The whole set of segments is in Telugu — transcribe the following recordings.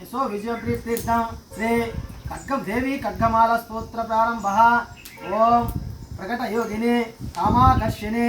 यशो विजयप्रीतीर्थम श्री खड्गम देवी खड्गमाल स्त्रोत्र प्रारंभ ओं प्रकट योगिने कामाकर्षिणे,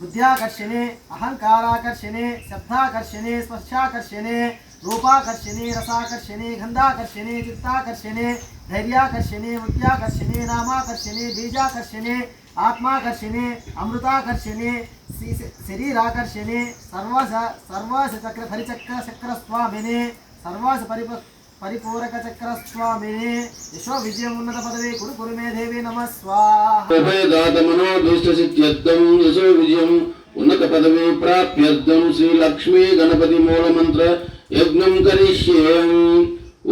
बुद्ध्याकर्षिणे, अहंकाराकर्षिणे, शब्दाकर्षिणे, स्पर्शाकर्षिणे, रूपाकर्षिणे, रसाकर्षिणे गंधाकर्षिणी चित्ताकर्षिणे, धैर्याकर्षिणी, वृत्याकर्षिणे, नामाकर्षिणे, बीजाकर्षिणे, आत्माकर्षिणी, अमृताकर्षिणी शरीराकर्षिणे सर्वस सर्वचक्र हरिचक्र चक्रस्वामिने సర్వాస పరిప పరిపూరక చక్ర స్వామిని యశో విజయం ఉన్నత పదవి కురు కురు మే దేవి నమ స్వాహ ఉభయదాతమనో దుష్టసిత్యర్థం యశో విజయం ఉన్నత పదవి ప్రాప్యర్థం శ్రీ లక్ష్మీ గణపతి మూలమంత్ర యజ్ఞం కరిష్యేయం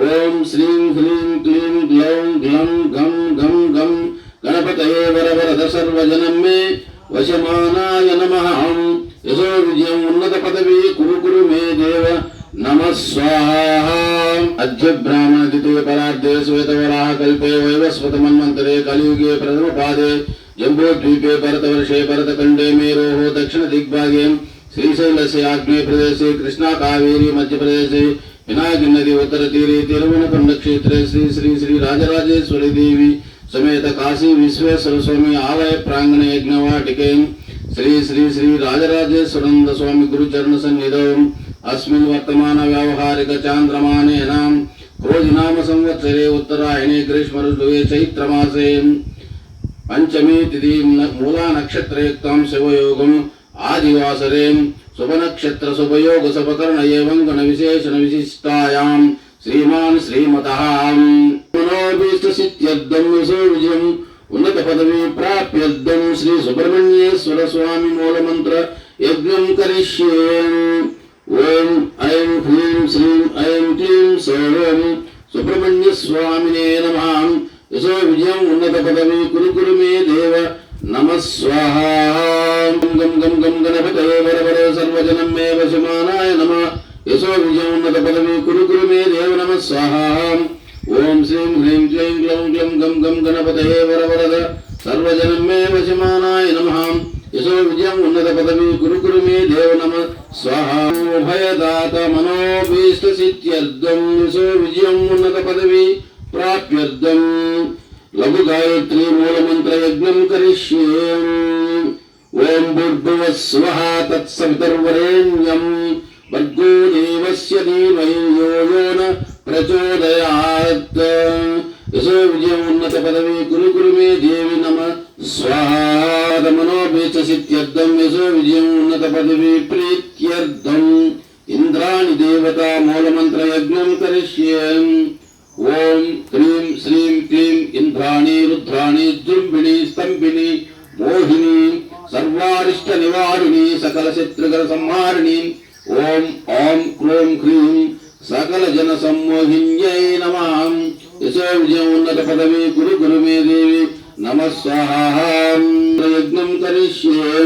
ఓం శ్రీం హ్రీం క్లీం గ్లౌం గ్లం గం గం గం గణపతయే వరవరద సర్వజనం మే వశమానాయ నమః యశో విజయం ఉన్నత పదవి కురు కురు మే దేవ नमः स्वाहा। अज्य ब्राह्मण द्वितीय परार्धे श्वेतवराह कल्पे वैवस्वत मन्वंतरे कलियुगे प्रथम पादे जम्बोद्वीपे भरतवर्षे दक्षिण दिग्भागे दक्षिणदिग्भागे श्रीशैलस्य आग्नेय प्रदेश कृष्णा कावेरी विनायक नदी उत्तरतीरे क्षेत्र श्री श्री श्री राजराजेश्वरी देवी समेत काशी विश्वेश्वर स्वामी आलय प्रांगण यज्ञवाटिके श्री श्री श्री राजराजेश्वरंद स्वामी गुरुचरण सन्निधौ अस्मिन् वर्तमान व्यावहारिक चांद्रमाने नाम वर्तमानव्यावहारिकचान्द्रमानेनां नाम संवत्सरे उत्तरायणे ग्रीष्म ऋतुवे चैत्र मासे पंचमी तिथि मूला नक्षत्र युक्तम शिव शिवयोगम् आदिवासरे शुभ नक्षत्र शुभ योग सपकर्ण एवं विशेषण विशिष्टाया श्रीमान श्रीमता उन्नत पदवी प्राप्य श्री सुब्रमण्येश्वर स्वामी मूल मंत्र यज्ञ करिष्ये। ఓం ఐం హ్రీం శ్రీం ఐం క్లీం సర్వం సుబ్రహ్మణ్య స్వామినే నమ. యశో విజయం ఉన్నత పదవి కురు కురు మే దేవ నమ స్వాహ. గం గం గం గణపతయే వరవర సర్వజనం మే వశమానాయ నమ. యశో విజయం ఉన్నత పదవి కురు కురు మే దేవ నమ స్వాహ. ఓం శ్రీం హ్రీం క్లీం క్లం క్లం గం గం గణపతయే వరవరద సర్వజనం మే వశమానాయ నమ. యశో విజయం ఉన్నత పదవి కురు మే దేవ నమ స్వాహోభయదాత మనోభీష్ట సిద్ధ్యర్థం యశో విజయం ఉన్నత పదవి ప్రాప్యర్థం. లఘు గాయత్రి మూలమంత్ర యజ్ఞం కరిష్యే. ఓం భూర్భువ స్వః తత్సవితర్వరేణ్యం. భర్గో దేవస్య ధీమహి యో యో న ప్రచోదయాత్. యశో విజయం ఉన్నత పదవి కురు మే దేవి నమ. స్వాహాద మనోభీచ యశో విజయం ఉన్నత పదవి ప్రీత్యర్థం ఇంద్రాణి దేవత మూలమంత్ర యజ్ఞం కరిష్యే ఓం క్రీం శ్రీం క్లీం ఇంద్రాణి రుద్రాణి జృంభిణి స్తంభిణి మోహిని సర్వారిష్ట నివారిణి సకల శత్రుగల సంహారిణి ఓం ఓం క్రోం క్రీం సకల జన సమ్మోహిన్యై నమ యశో విజయం ఉన్నత పదవి గురు గురు మే దేవి నమ స్వాహాం యజ్ఞం కరిష్యే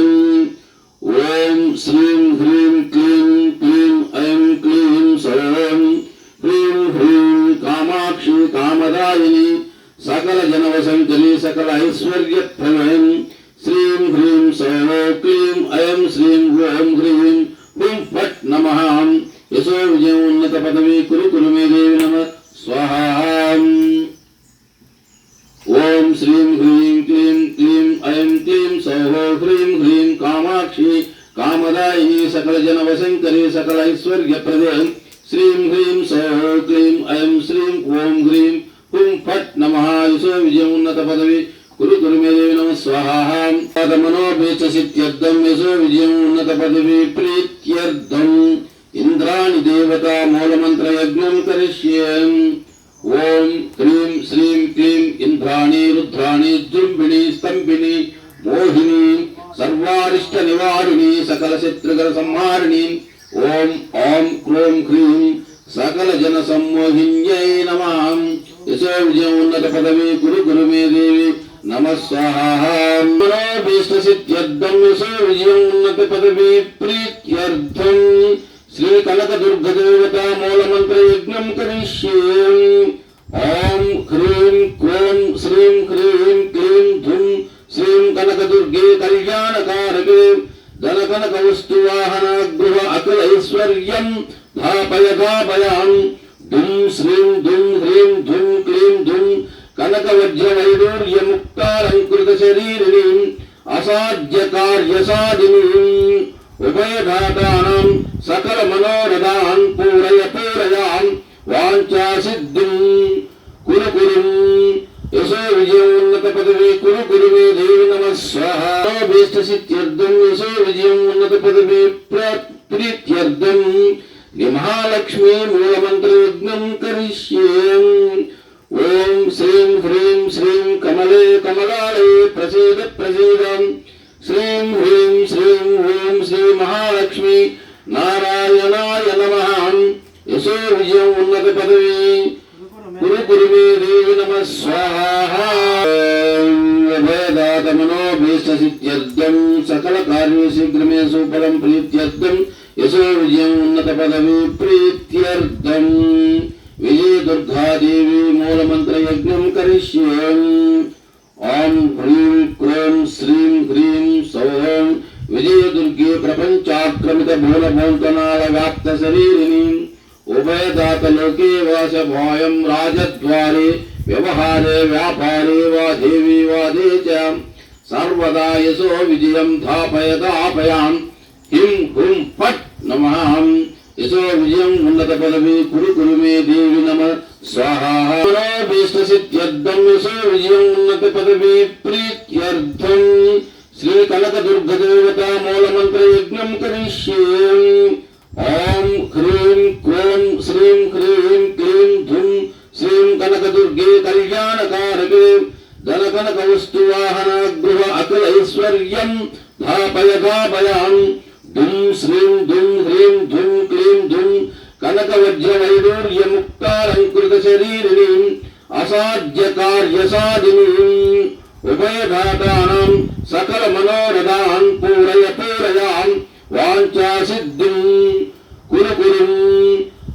ఓం శ్రీం హ్రీం క్లీం క్లీం ఐం క్లీం సౌం హ్రీం హ్రీం కామాక్షి కామదాయిని సకల జనవసంకలి సకల ఐశ్వర్య ప్రమయం శ్రీం హ్రీం సౌ క్లీం ఐం శ్రీం ఓం హ్రీం హ్రీం ఫట్ నమ యశో విజయం ఉన్నత పదవి కురు కురు మే దేవి నమ స్వాహాం ఓం శ్రీం హ్రీం క్లీం క్లీం ఐం క్లీం సౌః హ్రీం హ్రీం కామాక్షి కామదాయిని సకల జన వశంకరి సకల ఐశ్వర్య ప్రదే శ్రీం హ్రీం సౌః క్లీం ఐం శ్రీం ఓం హ్రీం హుం ఫట్ నమ యశో విజయం ఉన్నత పదవి కురు కురు మే దేవి నమ స్వాహాం మనోభీచ సిద్ధ్యర్థం యశో విజయం ఉన్నత పదవి ప్రీత్యర్థం ఇంద్రాణి దేవత మూలమంత్ర యజ్ఞం కరిష్యే ఓం క్రీం శ్రీం క్లీం ఇంద్రాణి రుద్రాణి జృంభిణి స్తంభిని మోహిని శివారుణి సకల శత్రుగల సంహారిణి. ఓం ఓం క్రోం క్రీం సకల జన సమ్మోహిన్యై నమ. యశో విజయం ఉన్నత పదవి గురు గురు మే దేవి. నమ స్వాహాభీష్ట యశో విజయం ఉన్నత పదవి ప్రీత్యర్థం. శ్రీ కనక దుర్గ దేవత మూలమంత్ర యజ్ఞం కరిష్యే ఓం హ్రీం క్రోం శ్రీం హ్రీం క్లీం ధుం శ్రీం కనక దుర్గే కళ్యాణకారకే ధన కనక వస్తు వాహన గృహ అఖిల ఐశ్వర్యం ధాపయ ధాపయాం దుం శ్రీం దుం హ్రీం ధుం క్లీం ధుం కనక వజ్ర వైడూర్యముక్తాలంకృత శరీరిణి అసాధ్య కార్య సాధిని ఉభయఘాతానం సకల మనోరథాన్ పూరయ వాంఛాసిద్ధిం వాంఛా కురు కురు యశో విజయం ఉన్నత పదవి కురు కురు దేవి నమ స్వాహాభీష్ట యశో విజయం ఉన్నత పదవి ప్రీత్యర్థం. శ్రీ మూలమంత్రయజ్ఞం మూలమంత్ర కరిష్యే. ఓం శ్రీం హ్రీం శ్రీం కమలే కమలాలే ప్రసీద ప్రసీదం. శ్రీం హ్రీం శ్రీం ఓం శ్రీ మహాలక్ష్మి నారాయణాయ నమ. యశో విజయం ఉన్నత పదవి. గురు గురువే దేవి నమ స్వాహాదాతమనో భీష్టసిద్ధ్యర్థం. సకల కార్య శీఘ్రమే సుఫలం ప్రీత్యర్థం. యశో విజయం ఉన్నత పదవి ప్రీత్యర్థం విజయ దుర్గాదేవి మూలమంత్ర యజ్ఞం కరిష్యం ఓం హ్రీం క్రోం శ్రీం హ్రీం సౌం విజయ దుర్గే ప్రపంచాక్రమిత మూలభూంతనాల వ్యాప్త శరీరిణి ఉభయదాతలోకే వాసభాయం రాజద్వారే వ్యవహారే వ్యాపారే వా దేవీ వాదే చ సర్వదా యశో విజయం ధాపయదాపయాం హిం హుం ఫట్ నమః యశో విజయం ఉన్నత పదవి కురు కురు మే దేవి నమ స్వాహాభీష్టసిద్ధ్యర్థం యశో విజయం ఉన్నత పదవి ప్రీత్యర్థం శ్రీ కనక దుర్గ దేవత మూలమంత్ర యజ్ఞం కరిష్యే ఓం హ్రీం క్రోం శ్రీం హ్రీం క్లీం ధుం శ్రీం కనకదుర్గే కళ్యాణకారకే ధన కనక వస్తు వాహన గృహ అఖిల ఐశ్వర్యం ధాపయ ధాపయాం ధుం శ్రీం ధుం హ్రీం ధుం క్లీం ధుం కనక వజ్ర వైడూర్య ముక్తాలంకృత శరీరిణి అసాధ్య కార్య సాధిని ఉభయఘాతానం సకల మనోరథాన్ పూరయ పూరయాన్ వాంఛా సిద్ధిం కురు కురు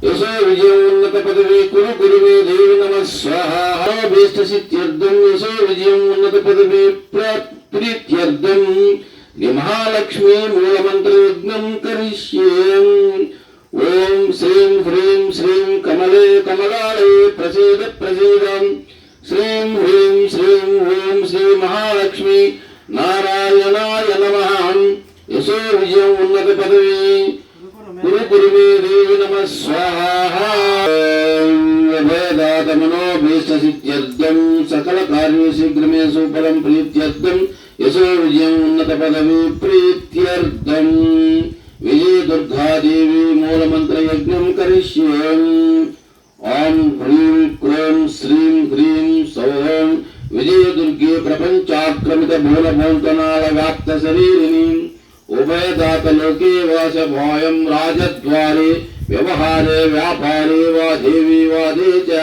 యశో విజయం ఉన్నత పదవి కురు కురు మే దేవి నమ స్వాహాభీష్ట సిద్ధ్యర్థం యశో విజయం ఉన్నత పదవి ప్ర- ప్రీత్యర్థం శ్రీ మహాలక్ష్మి మూలమంత్ర యజ్ఞం కరిష్యేం ఓం శ్రీం హ్రీం శ్రీం కమలే కమలాలే ప్రసీద ప్రసీదం శ్రీం హ్రీం శ్రీం ఓం శ్రీ మహాలక్ష్మి నారాయణాయ నమ యశో విజయం ఉన్నత పదవి గురు గురువే దేవి నమ స్వాహాదాతమనో భీష్టసిద్ధ్యర్థం సకల కార్య శీఘ్రమే సుఫలం ప్రీత్యర్థం యశో విజయం ఉన్నత పదవి ప్రీత్యర్థం విజయ దుర్గాదేవి మూలమంత్ర యజ్ఞం కరిష్యం ఓం హ్రీం క్రోం శ్రీం హ్రీం సౌం విజయ దుర్గే ప్రపంచాక్రమిత మూలభూంతనాల వ్యాప్త శరీరిణి ఉభయదాతలోకే వాసభాయం రాజద్వారే వ్యవహారే వ్యాపారే వా దేవీ వాదే చ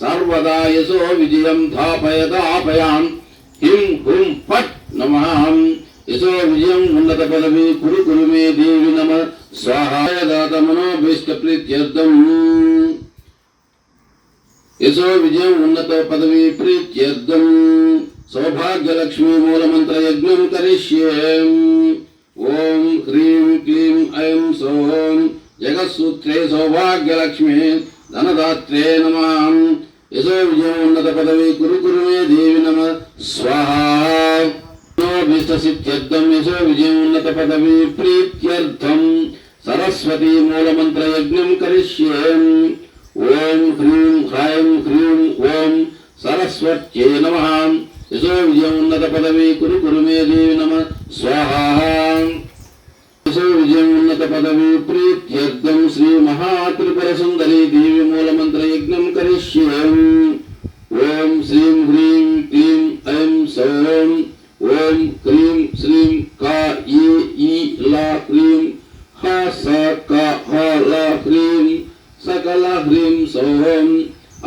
సర్వదా యశో విజయం ధాపయదాపయాం హిం హుం ఫట్ నమః యశో విజయం ఉన్నత పదవి కురు కురు మే దేవి నమ స్వాహాయదాత మనోభీష్ట ప్రీత్యర్థం యశో విజయం ఉన్నత పదవి ప్రీత్యర్థం సౌభాగ్యలక్ష్మీ మూలమంత్ర యజ్ఞం కరిష్యేం ఓం హ్రీం క్లీం ఐం సౌం జగత్సూత్రే సౌభాగ్యలక్ష్మి ధనదాత్రే నమ. యశో విజయం ఉన్నత పదవి కురు కురుమే దేవి నమ. స్వాహాభీష్టసిద్ధ్యర్థం యశో విజయం ఉన్నత పదవి ప్రీత్యర్థం. సరస్వతి మూలమంత్ర యజ్ఞం కరిష్యేం. ఓం హ్రీం హ్రైం హ్రీం ఓం సరస్వత్యే నమ. యశో విజయం ఉన్నత పదవి కురు కురు మే దేవి నమ. స్వాహా. యశో విజయం ఉన్నత పదవి ప్రీత్యర్థం శ్రీ మహాత్రిపుర సుందరి దేవి మూలమంత్ర యజ్ఞం కరిష్యేం ఓం శ్రీం హ్రీం క్లీం ఐం సౌం ఓం హ్రీం శ్రీం కా ఈ ఈ లా హ్రీం హ స క హ ల హ్రీం సకల హ్రీం సౌం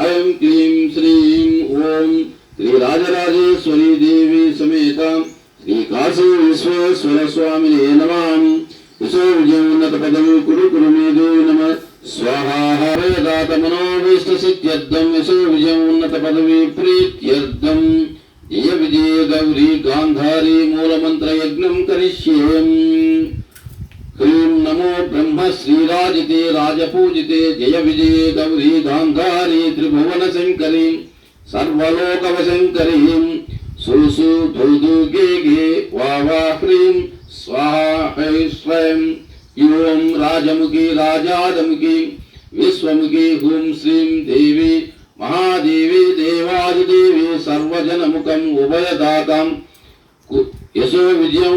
ఐం క్లీం శ్రీం ఓం శ్రీ రాజరాజేశ్వరి దేవి సమేత శ్రీ కాశీ విశ్వేశ్వర స్వామినే నమాం యశో విజయం ఉన్నత పదవి కురు కురు మే దేవి నమ స్వాహాదాత మనోభీష్ట సిద్ధ్యర్థం యశో విజయం ఉన్నత పదవి ప్రీత్యర్థం జయ విజయ గౌరీ గాంధారీ మూలమంత్ర యజ్ఞం కరిష్యేం హ్రీం నమో బ్రహ్మ శ్రీరాజితే రాజపూజితే జయ విజయే గౌరీ గాంధారీ త్రిభువన శంకరీ సర్వలోకవశంకరీ సుసు ధుదు గే గే వా వా హ్రీం స్వాహై స్వయం యోం రాజముఖి రాజాదముఖి విశ్వముఖి హూం శ్రీం దేవి మహాదేవి దేవాదిదేవి సర్వజనముఖం ఉభయదాతాం కు- యశో విజయం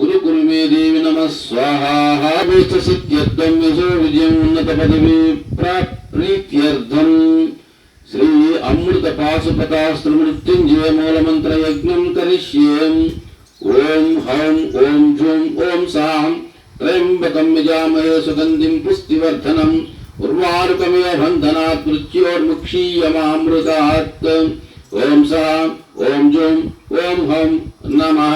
ఉన్నత పదవి కురు కురు మే దేవి నమ స్వాహాభీష్ట సిద్ధ్యర్థం యశో విజయం ఉన్నత పదవి ప్రా- ప్రీత్యర్థం శ్రీ అమృత పాశుపతాస్త్ర మృత్యుంజయ మూలమంత్ర యజ్ఞం కరిష్యేం ఓం హౌం ఓం జూం ఓం సాం త్రయంబకం యజామహే సుగంధిం పుష్టివర్ధనం ఉర్వారుకమివ బంధనాత్ మృత్యోర్ముక్షీయమామృతాత్ ఓం సా ఓం జూం ఓం హం నమః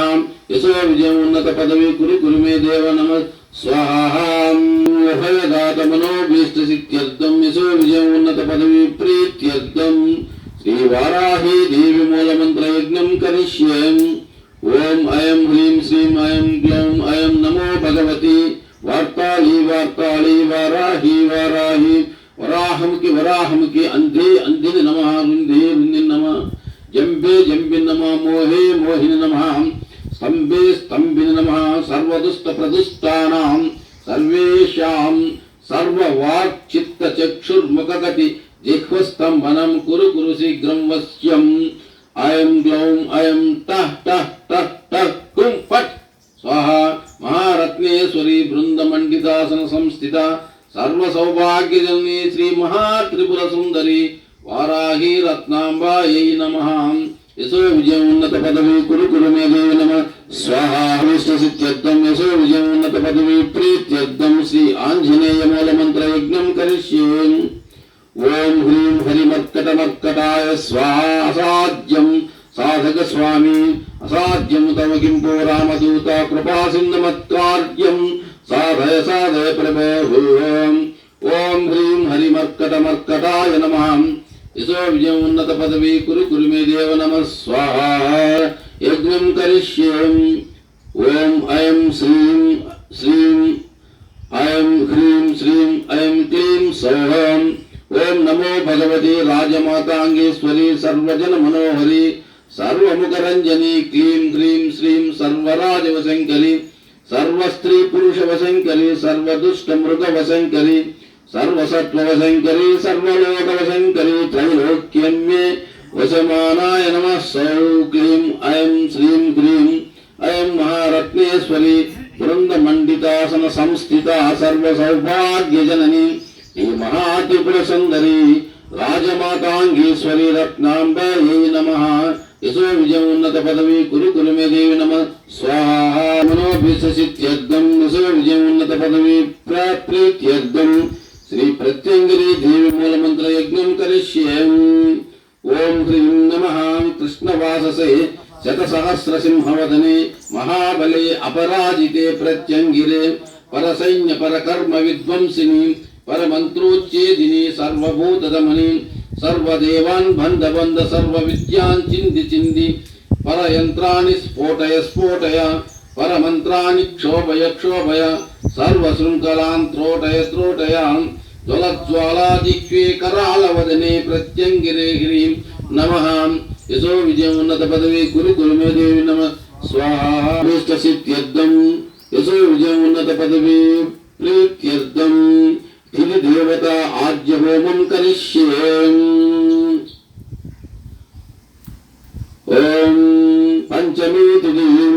యశో విజయం ఉన్నత పదవి కురి కురు మే దేవ నమ. స్వాహాం ఉభయదాత మనోభీష్ట సిద్ధ్యర్థం యశో విజయం ఉన్నత పదవి ప్రీత్యర్థం శ్రీ వారాహి దేవి మూలమంత్ర యజ్ఞం కరిష్యేం. ఓం అయం హ్రీం శ్రీం అయం గ్లౌం అయం నమో భగవతి. వార్తాళి వార్తాళి వారాహి వారాహి. వరాహముకి వరాహముకి అంధే అంధిని నమ. రుంధే రుంధి నమ. జంబే జంబి నమ. మోహే మోహిని నమ. స్తంభే స్తంభిని నమ సర్వదుష్ట ప్రదుష్టానాం సర్వేషాం సర్వవాక్చిత్త చక్షుర్ముఖగతి జిహ్వస్తంభనం కురు కురు శీఘ్రం వశ్యం అయం గ్లౌం అయం టః టః టః టః కుం ఫట్ స్వాహ మహారత్నేశ్వరి బృందమండితాసన సంస్థిత సర్వ సౌభాగ్యజనని శ్రీ మహాత్రిపుర సుందరి వారాహి రత్నాంబాయై నమ యశో విజయం ఉన్నత పదవి కురు కురు మే దేవి నమ స్వాహావిష్ట సిద్ధ్యర్థం యశో విజయం ఉన్నత పదవి ప్రీత్యర్థం శ్రీ ఆంజనేయ మూల మంత్ర యజ్ఞం కరిష్యే ఓం హ్రీం హరిమర్కటమర్కటాయ స్వాహా అసాధ్యం. సాధక స్వామి అసాధ్యము తమ కింపో రామదూత కృపా సింధమత్కార్యం. సాధయ సాధయ ప్రభో ఓం హ్రీం హరిమర్కట మర్కటాయ నమ. యశో విజయం ఉన్నత పదవి కురు కురు మే దేవ నమ. స్వాహ. యజ్ఞం కరిష్యేం. ఓం ఐం శ్రీం శ్రీం ఐం హ్రీం శ్రీం ఐం క్లీం సౌహం. ఓం నమో భగవతి రాజమాతాంగేశ్వరి సర్వజన మనోహరి సర్వముఖరంజని క్లీం క్రీం శ్రీం సర్వరాజవశంకరి సర్వస్త్రీ పురుష వశంకరి సర్వదుష్ట మృగ వశంకరి సర్వసత్వ వశంకరి సర్వలోక వశంకరి త్రైలోక్యం వశమానాయ నమ సౌ క్లీం ఐం శ్రీం క్రీం అయం మహారత్నేశ్వరి బృందమండితాసన సంస్థిత సర్వ సౌభాగ్యజనని ఈ మహాత్రిపుర సుందరి రాజమాతాంగీశ్వరి రత్నాంబాయై నమ. యశో విజయం ఉన్నత పదవి కురు కురు మే దేవి నమ. స్వాహ మనోభిషిత్యర్థం యశో విజయం ఉన్నత పదవి ప్రాప్రీత్యర్థం. శ్రీ ప్రత్యంగిరి దేవి మూలమంత్ర యజ్ఞం కరిష్యేం. ఓం హ్రీం నమ. కృష్ణవాససే శతసహస్రసింహవదనే మహాబలే అపరాజితే ప్రత్యంగిరే. పరసైన్య పరకర్మ విధ్వంసిని. పరమంత్రోచ్చేదిని సర్వభూతదమని సర్వదేవాన్ బంధ బంధ సర్వ విద్యాన్ చింది చింది పరయంత్రాన్ని స్ఫోటయ స్ఫోటయ పరమంత్రాన్ని క్షోభయ క్షోభయ సర్వశృంఖలాన్ త్రోటయ త్రోటయ జ్వలజ్వాలాదిక్వే కరాళవదనే ప్రత్యంగిరే హ్రీం నమః. యశో విజయం ఉన్నత పదవి గురు గురుమే దేవి నమ. స్వాహాభీష్ట సిద్ధ్యర్థం యశో విజయం ఉన్నత పదవి ప్రీత్యర్థం. ఇది దేవత ఆద్య హోమం కరిష్యేం. ఓం పంచమీ తుదీయం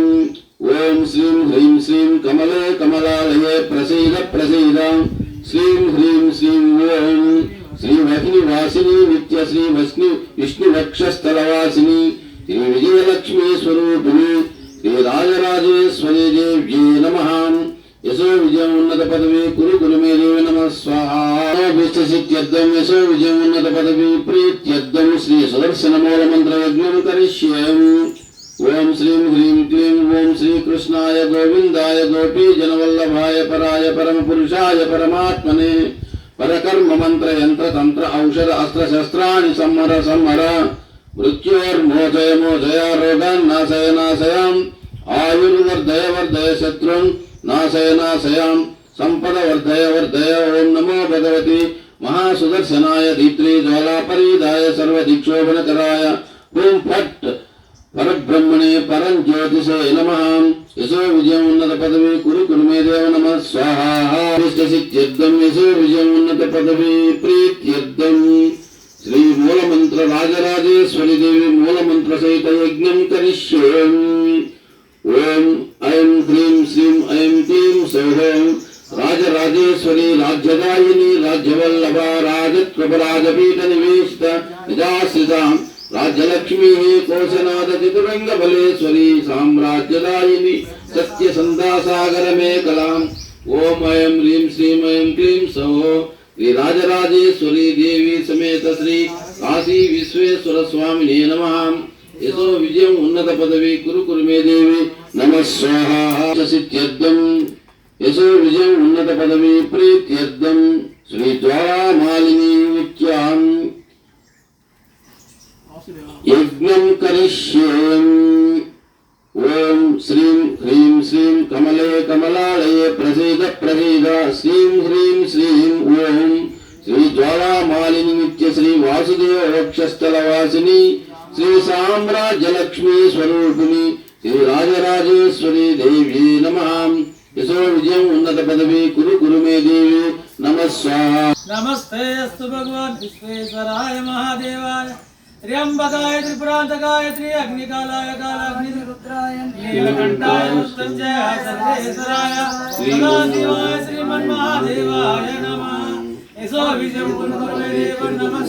ఓం శ్రీం హ్రీం శ్రీం కమలే కమలాలయే ప్రసీద ప్రసీద. శ్రీం హ్రీం శ్రీం ఓం శ్రీ వహిని వాసిని నిత్య శ్రీ వస్ని విష్ణు శ్రీ మూల మంత్ర యజ్ఞం కరిష్యేం ఓం శ్రీం హ్రీం క్లీం ఓం శ్రీకృష్ణాయ గోవిందాయ గోపీ జనవల్లభాయ పరాయ పరమ పురుషాయ పరమాత్మనే పరకర్మ మంత్ర యంత్ర తంత్ర ఔషధ అస్త్ర శస్త్రాణి సంహర సంహర మృత్యోర్మోచయ మోచయ రోగాన్ నాశయ నాశయం ఆయుర్వర్ధయ వర్ధయ శత్రున్ నాశయ నాశయాం సంపద వర్ధయ వర్ధయ ఓం నమో భగవతి మహాసుదర్శనాయ దీత్రే జ్వాలాపరీదాయ సర్వదిక్షోభనకరాయ ఓం ఫట్ పరబ్రహ్మణే పరం జ్యోతిషే నమ యశో విజయం ఉన్నత పదవి కురు కురు మే దేవ నమ స్వాహాసిత్యర్థం యశో విజయం ఉన్నత పదవి ప్రీత్యర్థం శ్రీ మూలమంత్ర రాజరాజేశ్వరి దేవి మూలమంత్ర సహిత యజ్ఞం కరిష్యేం ఓం ఐం హ్రీం శ్రీం ఐం క్లీం సౌహం రాజరాజేశ్వరి రాజ్యదాయిని రాజ్యవల్లభ రాజత్వరాజపీఠ నివేశిత నిజాశ్రితాం రాజ్యలక్ష్మీ కోశనాథ చతురంగ బలేశ్వరి సామ్రాజ్యదాయిని సత్య సందాసాగర మేకలాం ఓం ఐం హ్రీం శ్రీమయం క్లీం సహో శ్రీ రాజరాజేశ్వరి దేవి సమేత శ్రీ కాశీ విశ్వేశ్వర స్వామినే నమ. యశో విజయం ఉన్నత పదవి కురు కురు మే దేవి నమ స్వాహ. స్వాహాసిత్యర్థం యశో విజయం ఉన్నత పదవి ప్రీత్యర్థం. శ్రీ జ్వాలామాలిని నిత్యాం యజ్ఞం కరిష్యేం. ఓం శ్రీం హ్రీం శ్రీం కమలే కమలాలయే ప్రసీద ప్రసీద. శ్రీం హ్రీం శ్రీం ఓం శ్రీ జ్వాలామాలిని నిత్య శ్రీ వాసుదేవ వక్షస్థల వాసిని శ్రీ సామ్రాజ్యలక్ష్మీ స్వరూపిణి శ్రీ రాజరాజేశ్వరి దేవి నమ. యశో విజయం ఉన్నత పదవి కురు కురు మే దేవి నమ స్వాహ. నమస్తే అస్తు భగవాన్ విశ్వేశ్వరాయ మహాదేవాయ. త్ర్యంబకాయ త్రిపురాంతకాయ త్రి అగ్నికాలాయ కాలాగ్ని రుద్రాయ నీలకంఠాయ మృత్యుంజయ సర్వేశ్వరాయ. సదాశివాయ శ్రీమన్మహాదేవాయ నమః. యశో విజయం నమః.